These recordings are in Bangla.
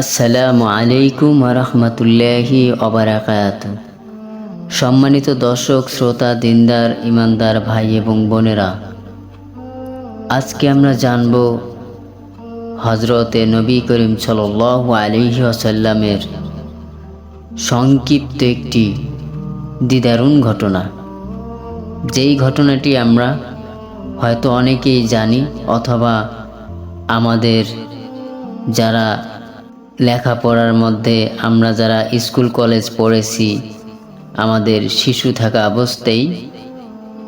আসসালামু আলাইকুম রহমতুল্লাহি অবরাকাত সম্মানিত দর্শক, শ্রোতা, দিনদার, ইমানদার ভাই এবং বোনেরা, আজকে আমরা জানব হজরতে নবী করিম সাল আলিহি আসাল্লামের সংক্ষিপ্ত একটি দিদারুণ ঘটনা। যেই ঘটনাটি আমরা হয়তো অনেকেই জানি অথবা আমাদের যারা লেখাপড়ার মধ্যে আমরা যারা স্কুল, কলেজ পড়েছি, আমাদের শিশু থাকা অবস্থায়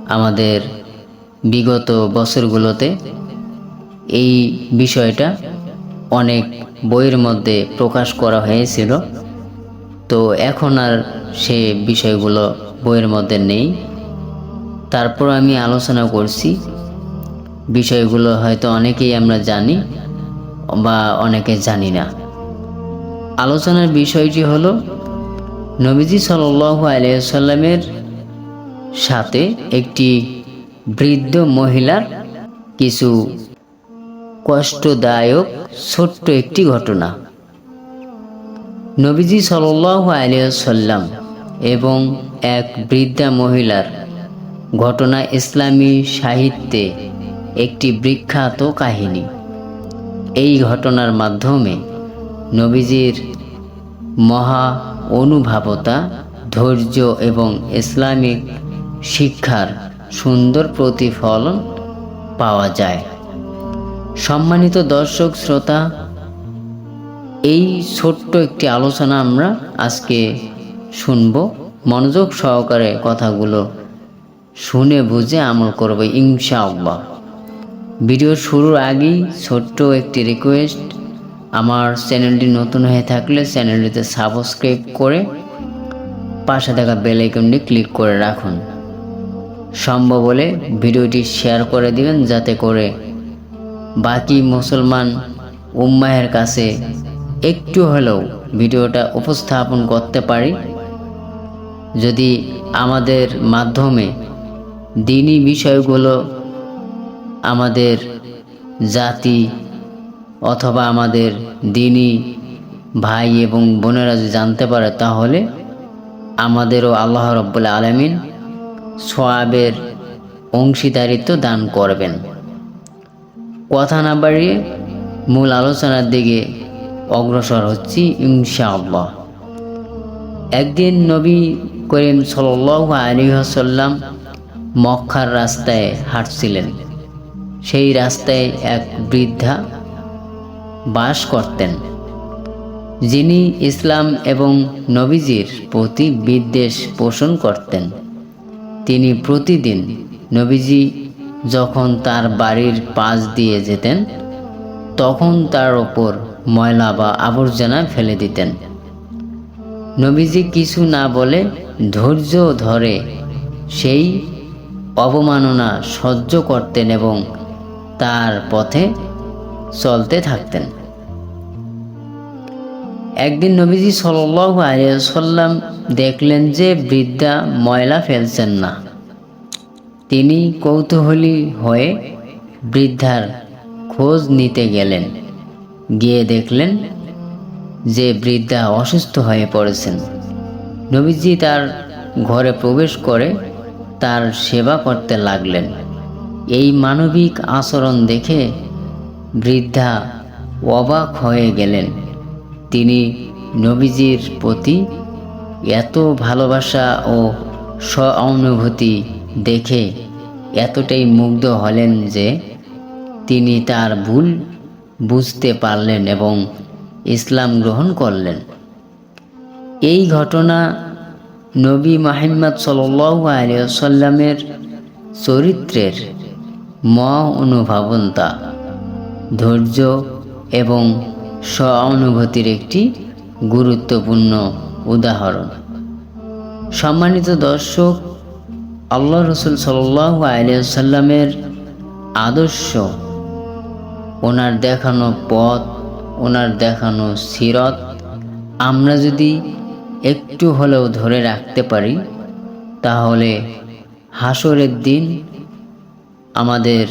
আমাদের বিগত বছরগুলোতে এই বিষয়টা অনেক বইয়ের মধ্যে প্রকাশ করা হয়েছিল। তো এখন আর সে বিষয়গুলো বইয়ের মধ্যে নেই। তারপর আমি আলোচনা করছি। বিষয়গুলো হয়তো অনেকেই আমরা জানি বা অনেকে জানি না। আলোচনার বিষয়টি হলো, নবীজি সাল আলিয়াল্লামের সাথে একটি বৃদ্ধ মহিলার কিছু কষ্টদায়ক, ছোট্ট একটি ঘটনা। নবীজি সাল আলিয়াল্লাম এবং এক বৃদ্ধা মহিলার ঘটনা ইসলামী সাহিত্যে একটি বিখ্যাত কাহিনী। এই ঘটনার মাধ্যমে নবীজির মহা অনুভাবতা, ধৈর্য এবং ইসলামিক শিক্ষার সুন্দর প্রতিফলন পাওয়া যায়। সম্মানিত দর্শক, শ্রোতা, এই ছোট্ট একটি আলোচনা আমরা আজকে শুনব। মনোযোগ সহকারে কথাগুলো শুনে বুঝে আমল করব ইনশাআল্লাহ। ভিডিও শুরুর আগেই ছোট্ট একটি রিকোয়েস্ট আমার চ্যানেলটি নতুন হয়ে থাকলে চ্যানেলটিতে সাবস্ক্রাইব করে পাশে থাকা বেল আইকনটি ক্লিক করে রাখুন। সম্ভব হলে ভিডিওটি শেয়ার করে দিবেন যাতে করে বাকি মুসলমান উম্মাহের কাছে একটু হলেও ভিডিওটা উপস্থাপন করতে পারি। যদি আমাদের মাধ্যমে দিনই বিষয়গুলো আমাদের জাতি অথবা আমাদের দিনী ভাই এবং বোনেরা যদি জানতে পারে, তাহলে আমাদেরও আল্লাহ রব্বুল্লা আলমিন সোয়াবের অংশীদারিত্ব দান করবেন। কথা না বাড়িয়ে মূল আলোচনার দিকে অগ্রসর হচ্ছি ইনশাআল্লাহ। একদিন নবী করিম সাল আলী সাল্লাম মক্কার রাস্তায় হাঁটছিলেন। সেই রাস্তায় এক বৃদ্ধা বাস করতেন, যিনি ইসলাম এবং নবীজির প্রতি বিদ্বেষ পোষণ করতেন। তিনি প্রতিদিন নবীজি যখন তার বাড়ির পাশ দিয়ে যেতেন, তখন তার ওপর ময়লা বা আবর্জনা ফেলে দিতেন। নবীজি কিছু না বলে ধৈর্য ধরে সেই অবমাননা সহ্য করতেন এবং তার পথে চলতে থাকতেন। একদিন নবীজি সাল্লাম দেখলেন যে বৃদ্ধা ময়লা ফেলছেন না। তিনি কৌতূহলী হয়ে বৃদ্ধার খোঁজ নিতে গেলেন। গিয়ে দেখলেন যে বৃদ্ধা অসুস্থ হয়ে পড়েছেন। নবীজি তার ঘরে প্রবেশ করে তার সেবা করতে লাগলেন। এই মানবিক আচরণ দেখে বৃদ্ধা অবাক হয়ে গেলেন। তিনি নবীজির প্রতি এত ভালোবাসা ও সহানুভূতি দেখে এতটাই মুগ্ধ হলেন যে তিনি তার ভুল বুঝতে পারলেন এবং ইসলাম গ্রহণ করলেন। এই ঘটনা নবী মাহিম্মদ সাল্লামের চরিত্রের ম অনুভাবনতা, ধৈর্য এবং সহানুভূতির একটি গুরুত্বপূর্ণ উদাহরণ। সম্মানিত দর্শক, আল্লাহ রসুল সাল্লাহ আলিয়াল্লামের আদর্শ, ওনার দেখানো পথ, ওনার দেখানো সিরত আমরা যদি একটু হলেও ধরে রাখতে পারি, তাহলে হাসরের দিন আমাদের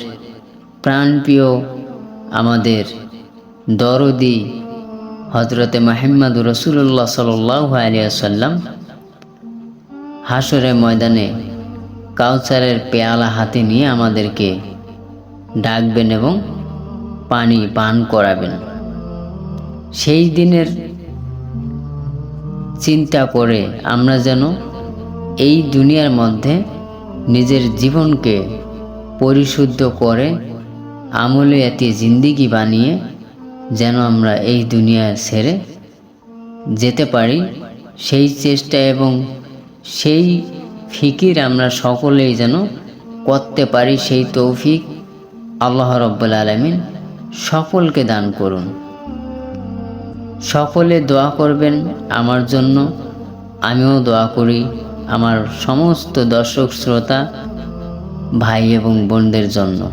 প্রাণপ্রিয়, আমাদের দরদি হজরতে মাহিম্মদ রসুল্লাহ সাল্লাহ আলিয়াল্লাম হাসরে ময়দানে কাউচারের পেয়ালা হাতে নিয়ে আমাদেরকে ডাকবেন এবং পানি পান করাবেন। সেই দিনের চিন্তা করে আমরা যেন এই দুনিয়ার মধ্যে নিজের জীবনকে পরিশুদ্ধ করে আমলে এতে জিন্দিগি বানিয়ে যেন আমরা এই দুনিয়া ছেড়ে যেতে পারি। সেই চেষ্টা এবং সেই ফিকির আমরা সকলেই যেন করতে পারি, সেই তৌফিক আল্লাহ রব্বুল আলমিন সকলকে দান করুন। সকলে দোয়া করবেন আমার জন্য, আমিও দোয়া করি আমার সমস্ত দর্শক, শ্রোতা, ভাই এবং বোনদের জন্য,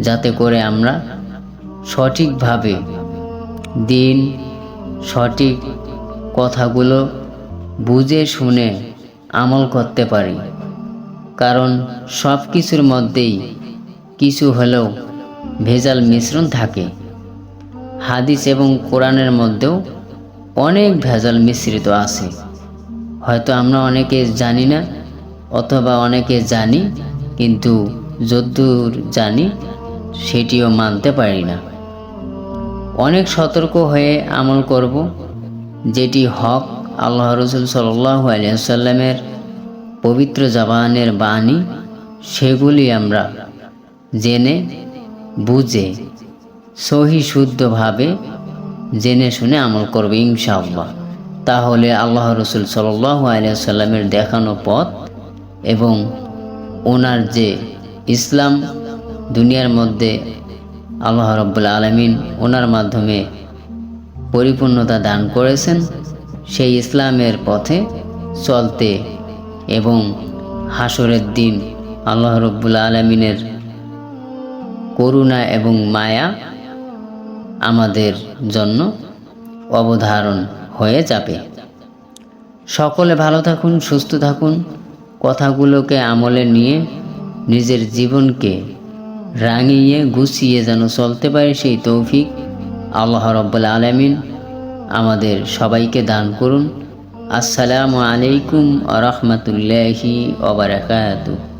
যাতে করে আমরা সঠিকভাবে দিন, সঠিক কথাগুলো বুঝে শুনে আমল করতে পারি। কারণ সব কিছুর মধ্যেই কিছু হলেও ভেজাল মিশ্রণ থাকে। হাদিস এবং কোরআনের মধ্যেও অনেক ভেজাল মিশ্রিত আছে। হয়তো আমরা অনেকে জানি না, অথবা অনেকে জানি, কিন্তু যদ্দূর জানি, সেটিও মানতে পারি না। অনেক সতর্ক হয়ে আমল করব, যেটি হক আল্লাহ রসুল সাল্লাহ আলিয়াল্লামের পবিত্র জবানের বাণী, সেগুলি আমরা জেনে, বুঝে, সহি শুদ্ধভাবে জেনে শুনে আমল করবে ইনশাআল্লাহ। তাহলে আল্লাহ রসুল সাল্লাহ আলিয়াল্লামের দেখানো পথ এবং ওনার যে ইসলাম দুনিয়ার মধ্যে আল্লাহ রব্বুল আলমিন ওনার মাধ্যমে পরিপূর্ণতা দান করেছেন। সেই ইসলামের পথে চলতে এবং হাসরের দিন আল্লাহ রব্বুল আলমিনের করুণা এবং মায়া আমাদের জন্য অবধারণ হয়ে যাবে। সকলে ভালো থাকুন, সুস্থ থাকুন। কথাগুলোকে আমলে নিয়ে নিজের জীবনকে রাঙিয়ে গুছিয়ে যেন চলতে পারে সেই তৌফিক আল্লাহ রব্বুল আলমিন আমাদের সবাইকে দান করুন। আসসালামু আলাইকুম রহমতুল্লাহি ওবরাকাতুহ